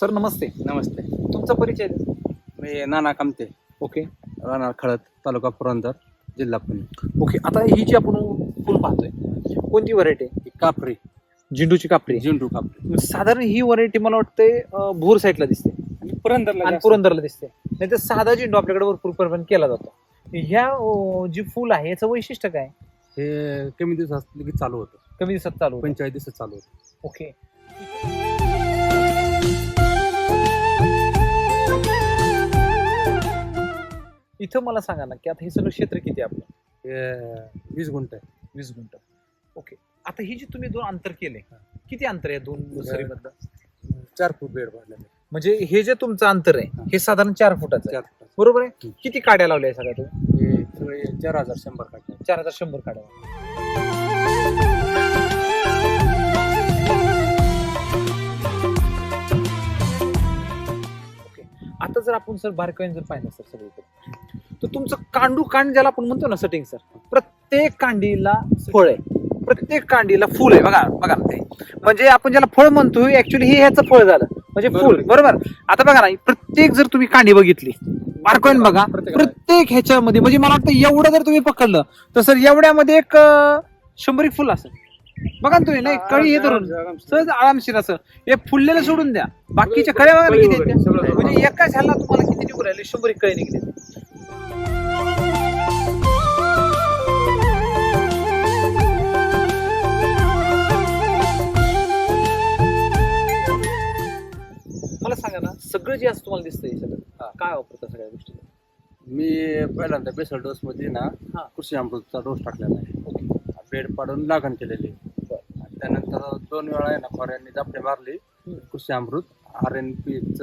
Sir नमस्ते. नमस्ते. तुमचा परिचय द्या. मी नाना कामते. ओके. राहणार खळद तालुका पुरंदर जिल्हा पुणे. ओके आता ही जी आपण फुल पाहतोय कोणती व्हरायटी आहे? कापरी. झेंडूची कापरी. झेंडू कापरी. साधारण ही व्हरायटी मला वाटते भोर साईडला दिसते. आणि पुरंदरला आणि जास्त- पुरंदरला दिसते. नाही तर साधा झेंडू आपल्याकडे भरपूर परिमाण केला जातो. ह्या अं, जी फुल आहे याचं वैशिष्ट्य काय? हे कमी दिवसात लगेच चालू होतं. कमी दिवसात चालू. पंचेचाळीस दिवसात चालू होतं. ओके. इथं मला सांगा ना की आता हे सगळं क्षेत्र किती आहे आपलं? हे वीस गुंठ आहे. वीस गुंठ. ओके. आता ही जी तुम्ही दोन अंतर केले किती अंतर आहे दोन सरीमधलं? चार फूट बेड भरलेले म्हणजे हे जे तुमचं अंतर आहे हे. साधारण चार फुटाचं आहे. चार फुट बरोबर आहे? हम्म. किती काड्या लावल्या सगळ्या तुम्ही? हे सगळे चार हजार शंभर काढले चार हजार शंभर काड्या लावल्या. ओके. आता जर आपण सर बारकाईने जर पाहिलं सर सगळीकडे तर तुमचं कांडू कांड ज्याला आपण म्हणतो ना सेटिंग सर प्रत्येक कांडीला फळ आहे. प्रत्येक कांडीला फुल आहे. बघा बघा. ना ते म्हणजे आपण ज्याला फळ म्हणतोय ऍक्च्युली हे ह्याचं फळ झालं. म्हणजे फुल. बरोबर? आता बघा ना प्रत्येक जर तुम्ही कांडी बघितली बारकाईन बघा प्रत्येक- ह्याच्यामध्ये म्हणजे मला वाटतं एवढं जर तुम्ही पकडलं तर सर एवढ्यामध्ये एक शंभर एक फुल असेल. बघा ना तुम्ही नाही कळी हे धरून. सहज आरामशीर असं. हे फुललेलं सोडून द्या. बाकीच्या कळ्या बघा किती म्हणजे एका ह्याला तुम्हाला किती निघून राहिले? शंभर एक कळे निघले. ना सगळं जे असं तुम्हाला दिसतंय सगळं. हा. काय वापरता सगळ्या गोष्टी? मी पहिल्यांदा बेसल डोस मध्ये ना हा. कृषी अमृतचा डोस टाकलेला आहे. ओके. बेड पाडून लागण केलेली. आणि त्यानंतर दोन वेळा आहे ना खोऱ्यांनी दापणे मारली. हम्म. कृषी अमृत आर एन पी च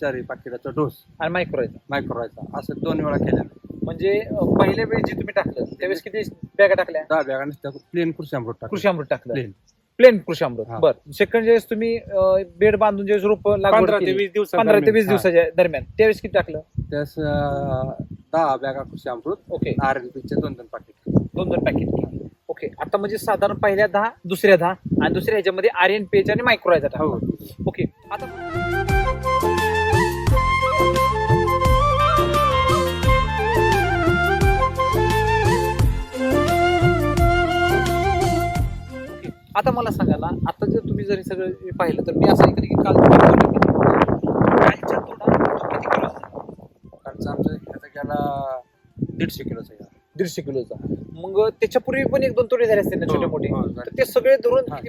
चारी पाकिटाचा डोस आणि मायक्रोचा मायक्रोरायचा असं दोन वेळा केलेलं आहे. म्हणजे अं, पहिल्या वेळी जे तुम्ही टाकलं त्यावेळेस किती बॅगा टाकल्या? दहा बॅगाने प्लेन कृषी अमृत टाकलं. कृषी अमृत टाकलं. प्लेन प्लेन कृषी अमृत. हा. बर. सेकंड ज्यावेळेस तुम्ही अं, बेड बांधून ज्यावेळेस रोप लागवड पंधरा ते केली, वीस दिवस पंधरा ते वीस दिवसाच्या दरम्यान त्यावेळेस किती टाकलं? त्यास अं, दहा बॅगा कृषी अमृत ओके. आर एन दोन दोन पाकिट दोन दोन पॅकेट ओके. आता म्हणजे साधारण पहिल्या दहा दुसऱ्या दहा आणि दुसऱ्या ह्याच्यामध्ये आर एन पेज आणि मायक्रोरायझा हो. ओके. आता आता मला सांगा ना आता जर तुम्ही जरी सगळं पाहिलं तर मी असं ऐकलं की काल कालच्या तोडा किती किलो कालचा आमचा ह्याचा गेला दीडशे किलोचा गेला. दीडशे किलोचा. मग त्याच्यापूर्वी पण एक दोन तोडे झाले असते ना हो, छोटे मोठे हो. ते सगळे धरून हा, किती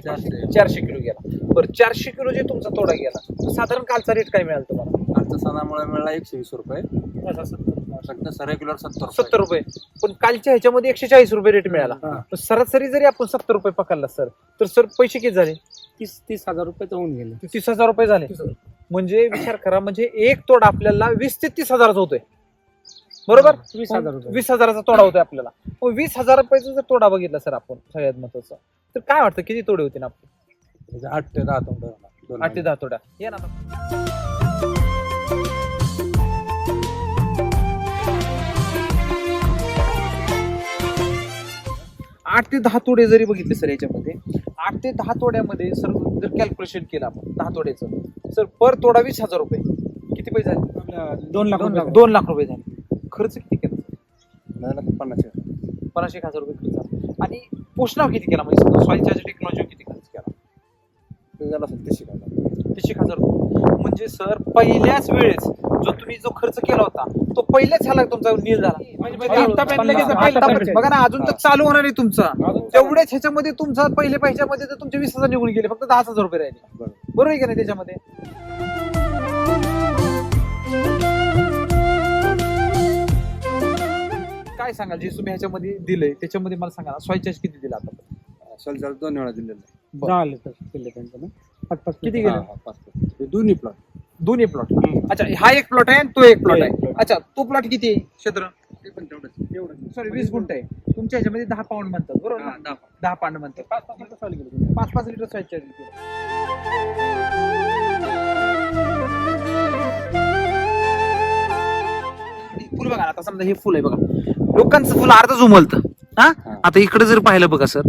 चारशे. किलो गेला. बरं चारशे किलो जे तुमचा तोडा गेला तर साधारण कालचा रेट काय मिळाला तुम्हाला? कालचा सणामुळे मिळाला एकशे वीस रुपये. सध्या रेग्युलर सत्तर रुपये. सत्तर रुपये. पण कालच्या ह्याच्यामध्ये एकशे चाळीस रुपये रेट मिळाला. हा. पण सरासरी जरी आपण सत्तर रुपये पकडला सर तर सर पैसे किती झाले? तीस तीस हजार रुपये तर होऊन गेले. तीस हजार रुपये झाले. म्हणजे विचार करा म्हणजे एक तोडा आपल्याला वीस ते तीस हजाराचा होतोय. बरोबर? वीस हजार रुपये वीस हजाराचा तोडा होतोय आपल्याला. मग वीस हजार रुपयाचा जर तोडा बघितला सर आपण सगळ्यात महत्वाचं तर काय वाटतं किती तोडे होते ना आपले? आठ ते दहा तोंड आठ ते दहा तोड्या. या ना आता. आठ ते दहा तोडे जरी बघितले सर याच्यामध्ये आठ ते दहा तोड्यामध्ये सर जर कॅल्क्युलेशन केलं आपण दहा तोड्याचं सर पर तोडा वीस हजार रुपये. किती पैसे झाले? दोन लाख दोन रुपये. लाख दोन लाख रुपये झाले. खर्च किती केला? पन्नास हजार. पन्नास एक हजार रुपये खर्च झाला. आणि पोषणावर किती केला? म्हणजे सॉईल चार्ज टेक्नॉलॉजी किती खर्च केला? ते झालं असेल तीसशे हजार. तीसशे हजार रुपये. म्हणजे सर पहिल्याच वेळेस जो तुम्ही जो खर्च केला होता तो पहिल्याच ह्याला तुमचा नील झाला. म्हणजे पहिला- बघा ना अजून तर चालू होणार आहे तुमचा. तेवढ्याच ह्याच्यामध्ये तुमचा पहिले पैशामध्ये तर तुमचे वीस हजार निघून गेले फक्त दहा हजार रुपये राहिले. बरोबर. आहे का नाही त्याच्यामध्ये? काय सांगाल जे तुम्ही ह्याच्यामध्ये दिलंय त्याच्यामध्ये मला सांगा सॉईल चार्ज किती दिला आता? दोन वेळा दिलेलं आहे. पाच किती गेले? हा, पाच. हे दोन्ही प्लॉट दोन्ही प्लॉट अच्छा हा एक प्लॉट आहे आणि तो एक प्लॉट आहे. अच्छा तो प्लॉट किती आहे? क्षेत्र? ते पण तेवढंच एवढं सॉरी वीस गुंठ आहे. तुमच्या ह्याच्यामध्ये दहा पाऊंड म्हणतात बरोबर ना? दहा. दहा पाऊंड म्हणतात. पाच पाच लिटर केलं पाच पाच लिटर चार्ज फुल बघा ना, आता समजा हे फुल आहे बघा. लोकांचं फुल अर्धच उमलतं हा. आता इकडे जर पाहिलं बघा सर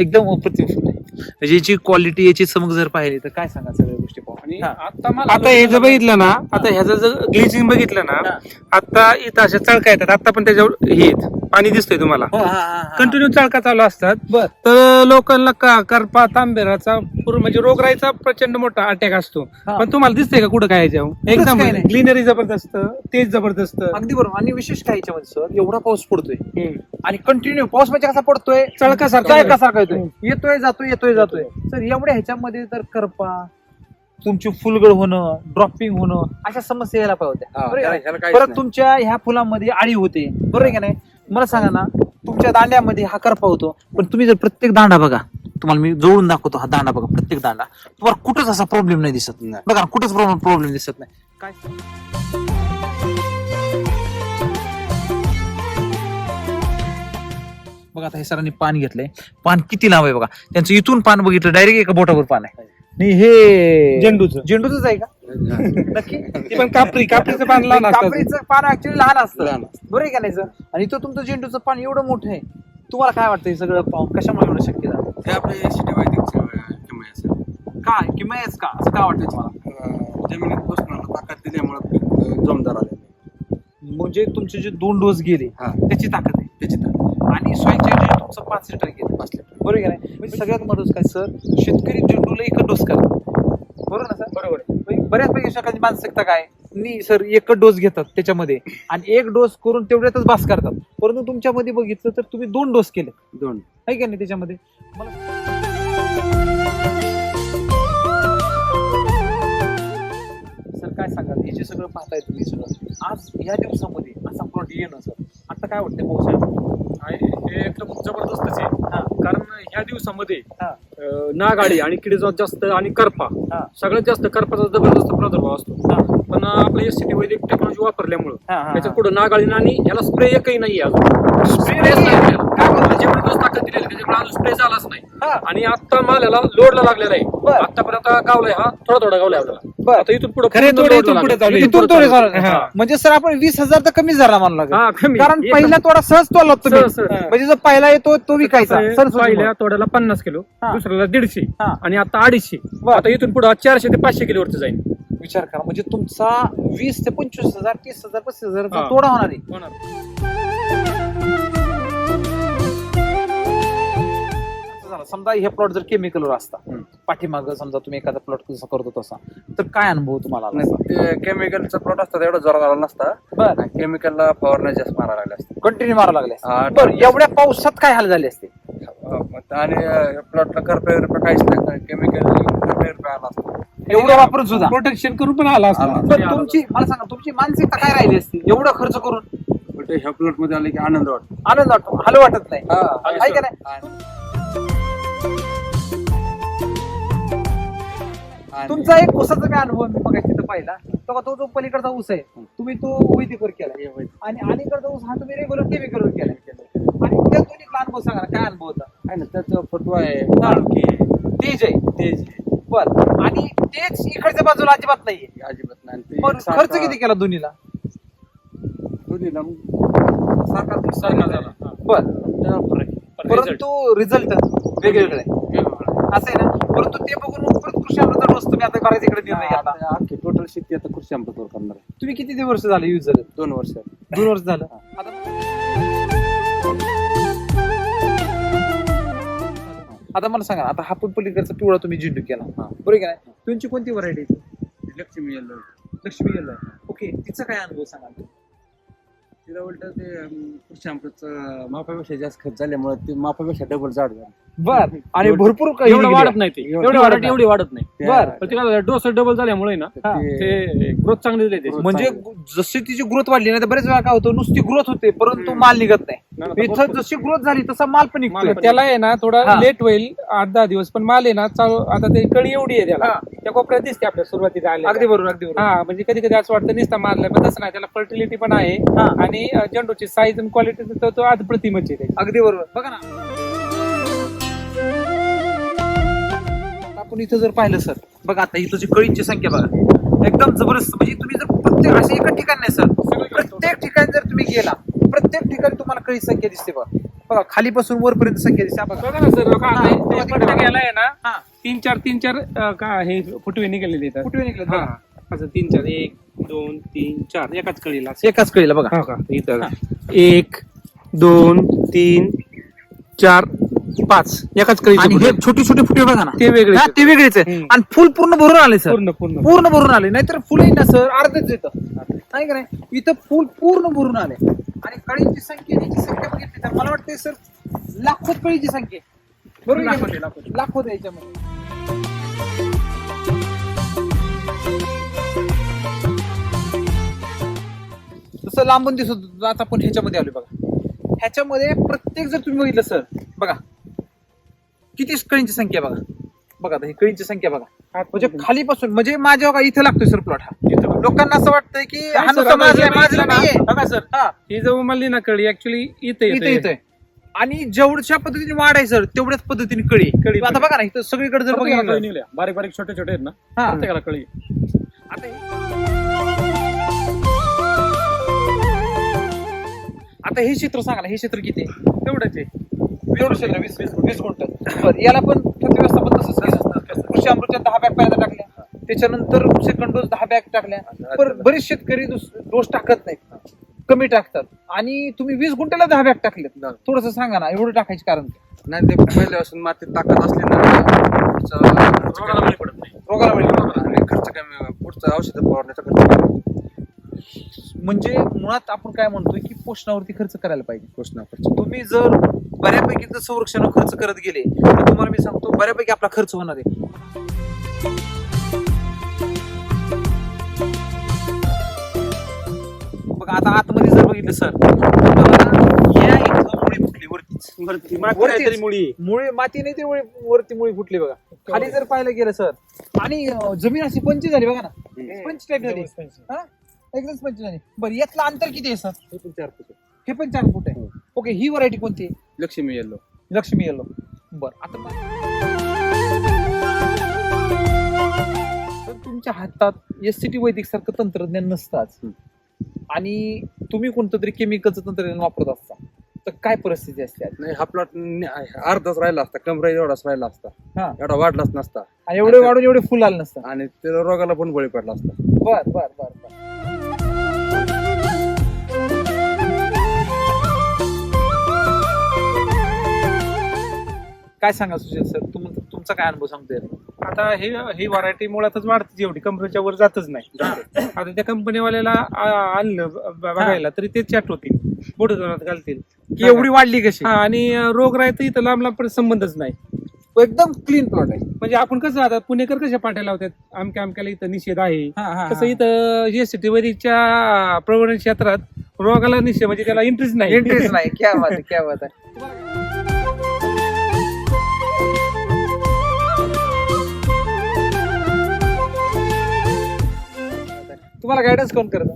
एकदम अप्रतिम फुल आहे. म्हणजे याची क्वालिटी याची चमक जर पाहिली तर काय सांगा सगळ्या गोष्टी पाहून? आता मला आता हे जर बघितलं ना आता ह्याचं जर ग्लिचिंग बघितलं ना. आता इथं अशा चळका येतात आता पण त्याच्यावर हे आहेत. पाणी दिसतंय तुम्हाला. हो, हा, हा, हा. कंटिन्यू चळका चालू असतात. बर. तर लोकांना का करपा तांबेराचा पूर्ण म्हणजे रोगराईचा प्रचंड मोठा अटॅक असतो. हा. पण तुम्हाला दिसतंय का कुठं काय याच्यावर एकदम नाही. ग्लिनरी जबरदस्त तेज जबरदस्त. अगदी बरोबर. आणि विशेष काय याच्यामध्ये सर एवढा पाऊस पडतोय. हम्म. आणि कंटिन्यू पाऊस म्हणजे कसा पडतोय? चळकासारखा. चळकासारखा येतोय येतोय जातोय येतोय जातोय. सर एवढ्या ह्याच्यामध्ये तर करपा तुमची फुलगड होणं ड्रॉपिंग होणं अशा समस्या यायला पाहिजे हा, होत्या. बरोबर आहे ह्याला- ह्याला का? काहीच परत. तुमच्या ह्या फुलामध्ये आळी होते. बरोबर आहे का नाही? मला सांगा ना तुमच्या दांड्यामध्ये हा करपा होतो. पण तुम्ही जर प्रत्येक दांडा बघा तुम्हाला मी जवळून दाखवतो हा दांडा बघा प्रत्येक दांडा. तुम्हाला कुठंच असा प्रॉब्लेम नाही दिसत. नाही. बघा ना, कुठंच प्रॉब्लेम दिसत नाही. काय? बघा आता हे सरांनी पान घेतलंय. पान किती लांब आहे बघा. त्यांचं इथून पान बघितलं डायरेक्ट एका बोटावर पान आहे. नाही हे झेंडूचं. झेंडूच आहे का? नक्की? ते पण कापरी कापरीचं पान लहान असतं. कापरीचं पान ऍक्च्युली लहान असतं. बरोबर आहे का नाही सर? आणि तो तुमचं झेंडूचं पान एवढं मोठं आहे. तुम्हाला काय वाटतं हे सगळं पाहून? कशामुळे एवढं शक्य झालं? हे आपले. काय? किंवा हेच का? असं काय वाटतं तुम्हाला? अं, जमिनीत बसण्याला ताकद दिल्यामुळे पीक अं, जोमदार आले. म्हणजे तुमचे जे दोन डोस गेले हा. त्याची ताकद आहे. त्याची ताकद. आणि सोयचे जे तुमचं पाच लिटर गेलं पाच लिटर. बरोबर आहे का नाही? म्हणजे सगळ्यात महत्वाचं काय सर? शेतकरी झेंडूला एकच डोस करतात बरोबर ना सर? बरोबर. बऱ्याचपैकी शेतकऱ्यांची मानसिकता काय? मी सर एकच डोस घेतात त्याच्यामध्ये आणि एक डोस करून तेवढ्यातच बास करतात. परंतु तुमच्यामध्ये बघितलं तर तुम्ही दोन डोस केले दोन. आहे का नाही त्याच्यामध्ये? मला काय सांगाल? हे जे सगळं पाहताय तुम्ही सगळं आज या दिवसामध्ये असा प्लॉट येणं सर आता काय वाटतं पावसाळ्यात हे एकदम जबरदस्तच आहे कारण ह्या दिवसामध्ये नागाळी आणि किडीचा जास्त आणि करपा. सगळ्यात जास्त करपाचा जबरदस्त प्रादुर्भाव असतो. पण आपलं एस सी टी वैदिक टेक्नॉलॉजी वापरल्यामुळं त्याच्या. पुढे नागाळी आणि याला स्प्रे एकही नाही. अजून. काय बोलता? जबरदस्त ताकद दिलेली त्याच्यामुळे अजून स्प्रे झालाच नाही. आणि आता माल्याला लोडला लागलेला. आहे. आतापर्यंत गावलाय हा थोडा थोडा गावलाय आपल्याला. बर. आता इथून पुढे खरे थोडे इथून पुढे चालू आहे. इथून थोडे चालू हा. आहे. म्हणजे सर आपण वीस हजार तर कमी झाला मानू लागेल कारण पहिला तोडा सहज सहज, सहज. म्हणजे जो पहिला येतो तो विकायचा सर पहिल्या तोड्याला पन्नास किलो हा. दुसऱ्याला दीडशे हा. आणि आता अडीचशे बर. आता इथून पुढे चारशे ते पाचशे किलो वरती जाईल विचार करा म्हणजे तुमचा वीस ते पंचवीस हजार तीस हजार पस्तीस हजारचा हा. तोडा होणार आहे असं झालं. समजा हे प्लॉट जर केमिकलवर असता हम्म. पाठीमाग समजा तुम्ही एखादा प्लॉट कसा करतो तसा तर काय अनुभव तुम्हाला आला असता? केमिकलचा प्लॉट असतात एवढा जोरात आला नसता. बर. केमिकलला फवारण्या जास्त मारा लागल्या असतात कंटिन्यू मारा लागले हा, बर एवढ्या पावसात काय हाल झाले असते? आणि प्लॉटला करपे रुपये काहीच नाही केमिकल करपे रुपये आला असतो. एवढं वापरून सुद्धा? प्रोटेक्शन करून पण आला असता. आला. पण तुमची मला सांगा तुमची मानसिकता काय राहिली असती? एवढं खर्च करून? पण ते ह्या प्लॉटमध्ये आले की आनंद वाटतो. आनंद वाटतो. हल वाटत नाही. हा, आहे का नाही? आणि- तुमचा एक ऊसाचा काय अनुभव मी मग तिथं पाहिला. तो का तो जो पलीकडचा ऊस आहे तुम्ही तो वैदिकवर केला आणि अलीकडचा ऊस हा तुम्ही रेग्युलर केमिकलवर केला आणि त्या दोन्ही अनुभव सांगा ना, काय अनुभव होता? आहे ना त्याचा फटवा आहे. तेज आहे. तेज आहे. बर. आणि तेच इकडच्या बाजूला अजिबात नाहीये. अजिबात नाही. खर्च किती केला दोन्हीला? दोन्हीला सारखा सारखा झाला. बर. परंतु रिझल्ट वेगवेगळे आहे. वेगवेगळा. आहे. असं आहे ना? परंतु ते बघून मग परत कृषी अमृत डोस तुम्ही आता बऱ्याच इकडे निर्णय घेतला आता अख्खी टोटल शेती आता कृषी अमृतवर करणार आहे. तुम्ही किती वर्ष झाले युज झाले दोन वर्ष. दोन वर्ष झालं? आता मला सांगा आता हा पण पलीकडचा पिवळा तुम्ही झेंडू केला. बरोबर की नाही? तुमची कोणती व्हरायटी लक्ष्मी येलो लक्ष्मी गेला ओके तिचा काय अनुभव सांगा तिला उलट ते अमृतचं मापापेक्षा जास्त खर्च झाल्यामुळे ते मापापेक्षा डबल जाड झालं बर आणि एवढं- भरपूर काही एवढं निघालं. वाढत नाही ते एवढं एवढी वाढत वाढत नाही. एवढी वाढत नाही बर. पण ते काय डोस डबल झाल्यामुळे ना हा. ते ग्रोथ चांगली त्याची. म्हणजे. जशी तिची ग्रोथ वाढली ना तर बरेच वेळा काय होतं नुसती ग्रोथ होते परंतु हम्म. माल निघत नाही इथं जशी ग्रोथ झाली तसा माल पण माल पण- त्याला आहे ना थोडा हा. लेट होईल आठ दहा दिवस पण माल आहे ना चालू आता ते कळी एवढी आहे त्याला. हा. त्या कोपऱ्यात दिसते आपल्या सुरुवातीला आले अगदी बरोबर अगदी बरोबर. हा म्हणजे कधी कधी असं वाटतं नुसता मारलाय पण तसं नाही. त्याला फर्टिलिटी पण आहे. हा. आणि अं, झेंडूची साईज आणि क्वालिटी तो तो अप्रतिमच आहे त्याची. अगदी बरोबर. बघा ना. आपण इथं जर पाहिलं सर बघा आता इथं जी कळींची संख्या बघा. एकदम जबरदस्त. म्हणजे तुम्ही जर प्रत्येक असे एका ठिकाण नाही सर. प्रत्येक ठिकाणी जर तुम्ही गेला प्रत्येक ठिकाणी तुम्हाला कळी संख्या दिसते बघा. बघा खालीपासून वरपर्यंत संख्या दिसते. बघा. बघा ना सर बघा हा, आता हे- तेव्हा हे तिकडे पट्टा घ्यायला आहे ना हा. तीन चार तीन चार अं, का हे फुटवे निघालेले आहेत. कुठे निघले हा. असं तीन चार एक दोन तीन चार एकाच कळीला एकाच कळीला बघा. हा का? इथं. एक दोन तीन चार पाच. एकाच आणि कळी हे छोटे छोटे फुटे बघा ना. ते वेगळे. हा, ते वेगळेच आहे. हम्म. आणि फुल पूर्ण भरून आले सर. पूर्ण पूर्ण. पूर्ण भरून आले. नाहीतर फुलही ना सर. अर्धच येतं. नाही का नाही? इथं फुल पूर्ण भरून आले. आणि कळींची संख्या याची संख्या बघितली तर मला वाटतं सर लाखोत कळीची संख्या आहे. बरोबर आहे लाखोत का? आहे, लाखोत. लाखोत आहे याच्यामध्ये जसं लांबून दिसत होतं, आता आपण ह्याच्यामध्ये आलोय बघा ह्याच्यामध्ये प्रत्येक जर तुम्ही बघितलं सर बघा किती कळींची संख्या आहे बघा बघा आता ही कळींची संख्या बघा. म्हणजे खालीपासून म्हणजे माझ्या बघा इथे लागतोय सर प्लॉट हा. इथं. लोकांना असं वाटतंय की हा सर, नुसता आता माझा हे आहे, माझा बघितलं ना? नाहीये. बघा सर हा. ही जवळ मला ना कळी ऍक्च्युली इथे इथे येतोय. आणि जेवढ्या पद्धतीने वाढ आहे सर तेवढ्याच पद्धतीने कळी. कळी आता बघा ना इथं सगळीकडे जर प्रत्येकाला कळी बघितलं निघल्या बारीक बारीक छोटे छोटे आहेत ना. हा. प्रत्येकाला कळी. आता हे- आता हे क्षेत्र सांगा ना हे क्षेत्र किती आहे? तेवढंच आहे. क्षेत्र वीस वीस वीस गुंठ. बरं याला पण खत व्यवस्थापन तसंच कृषी अमृतच्या दहा बॅग पहिल्यांदा टाकल्या त्याच्यानंतर सेकंड डोस दहा बॅग टाकल्या. पण बरेच शेतकरी डोस टाकत नाहीत. कमी टाकतात. आणि तुम्ही वीस गुंठ्याला दहा बॅग टाकलेत. थोडस सांगा ना एवढं टाकायचे कारण नाही ते पहिल्यापासून मातीत ताकद असली ना पुढचं- रोगाला बळी पडत नाही. रोगाला बळी आणि खर्च कमी पुढचं औषध फवारण्याचा खर्च म्हणजे मुळात आपण काय म्हणतोय की पोषणावरती खर्च करायला पाहिजे. कृष्णा खर्च. तुम्ही जर बऱ्यापैकी जर संरक्षणावर खर्च करत गेले तर तुम्हाला मी सांगतो बऱ्यापैकी आपला खर्च होणार आहे. बघा आता आतमध्ये जर बघितलं सर या इथं मुळी फुटली वरतीच. वरती. माती मुळी. मुळी माती नाही ते मुळी- वरती मुळी फुटली बघा. खाली जर पाहायला गेलं सर आणि अं, जमीन अशी पंची झाली बघा ना. पंच टाईप झाली. हा? एकदम पंच झाली बरं यातलं अंतर किती आहे सर? हे पण चार फुट हे पण चार फूट आहे. ओके ही व्हरायटी कोणती आहे? लक्ष्मी येलो लक्ष्मी येलो बर आता तुमच्या हातात एस सी टी वैदिक सारखं तंत्रज्ञान नसतं आज. हम्म. आणि तुम्ही कोणतं तरी केमिकलचं तंत्रज्ञान वापरत असता. तर काय परिस्थिती असते आज? नाही हा प्लॉट अर्धाच राहिला असता कमरा एवढाच राहिला असता. हा. एवढा वाढलाच नसता. आणि एवढे वाढून एवढे फुल आलं नसतं आणि ते रोगाला पण बळी पडला असता. बर बर बर बर. काय सांगा सुशील सर? तुम तुमचा काय अनुभव सांगतोय? आता हे ही व्हरायटी मुळातच वाढते जेवढी कंपनीच्या वर जातच नाही. आता त्या कंपनीवाल्याला आ- आणलं ब- बघायला तरी ते चॅट होतील. बोट घालतील. की एवढी वाढली कशी? हा आणि रोग राहतं इथं लांब लांब संबंधच नाही. एकदम क्लीन प्लॉट आहे. म्हणजे आपण कसं आता पुणेकर कशा पाट्या लावतात? आमक्या आमक्याला इथं निषेध आहे. हा, हा, तसं हा. इथं एस टी वैदिकच्या प्रवण क्षेत्रात रोगाला निषेध म्हणजे त्याला इंटरेस्ट नाही. इंटरेस्ट नाही. क्या बात आहे क्या बात आहे. तुम्हाला गायडन्स कोण करत?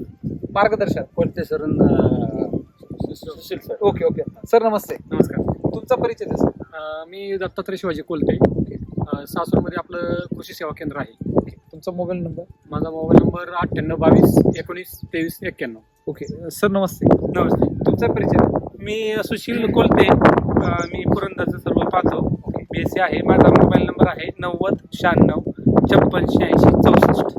मार्गदर्शन कोणते sir? Sushil sir. Okay okay. Sir नमस्ते. नमस्कार. तुमचा परिचय द्या सर. मी दत्तात्रय शिवाजी कोलते. अं, सासूरमध्ये आपलं कृषी सेवा केंद्र आहे. तुमचा मोबाईल नंबर? माझा मोबाईल नंबर अठ्ठ्याण्णव बावीस एकोणीस तेवीस एक्क्याण्णव. ओके. सर नमस्ते. नमस्ते. तुमचा परिचय द्या. मी सुशील कोलते. अं, मी पुरंदरचं सर्व पाहतो. बी एस सी आहे. माझा मोबाईल नंबर आहे नव्वद शहाण्णव छप्पन शहाऐंशी चौसष्ट.